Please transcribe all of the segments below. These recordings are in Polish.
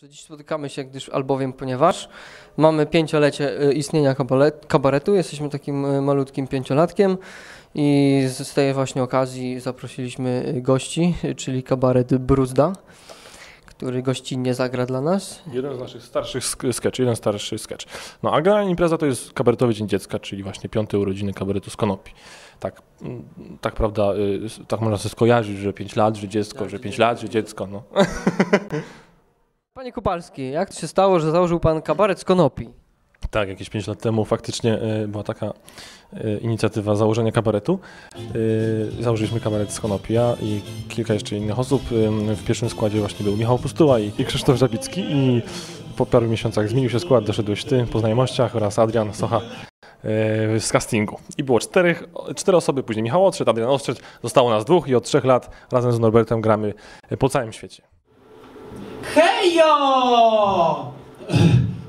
że dziś spotykamy się, gdyż albowiem, ponieważ mamy pięciolecie y, istnienia kabaretu, jesteśmy takim y, malutkim pięciolatkiem i z tej właśnie okazji zaprosiliśmy y, gości, czyli kabaret Bruzda, który gościnnie zagra dla nas. Jeden z naszych starszych sk- sketchy, jeden starszy sketch. No a generalnie impreza to jest kabaretowy Dzień Dziecka, czyli właśnie piąte urodziny kabaretu z Konopi. Tak, mm, tak prawda, tak można sobie skojarzyć, że 5 lat, że dziecko, że 5 lat, że dziecko, no. Panie Kupalski, jak to się stało, że założył pan kabaret z Konopi? Tak, jakieś 5 lat temu faktycznie y, była taka y, inicjatywa założenia kabaretu. Y, Założyliśmy kabaret z Konopi, ja i kilka jeszcze innych osób. W pierwszym składzie właśnie był Michał Pustuła i Krzysztof Żabicki i po paru miesiącach zmienił się skład, doszedłeś ty po znajomściach oraz Adrian Socha z castingu. I było czterech, cztery osoby, później Michał odszedł, Adrian odszedł, zostało nas dwóch i od trzech lat razem z Norbertem gramy po całym świecie. Hejo!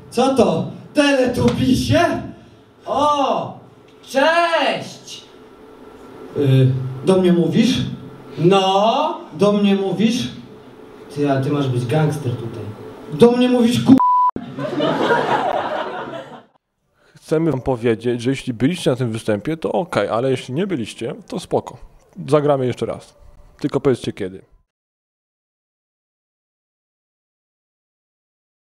Co to? Teletubisie? O! Cześć! Y, do mnie mówisz? No? Do mnie mówisz? Ty, a ty masz być gangster tutaj. Do mnie mówisz ku... Chcemy wam powiedzieć, że jeśli byliście na tym występie, to ok, ale jeśli nie byliście, to spoko. Zagramy jeszcze raz. Tylko powiedzcie kiedy.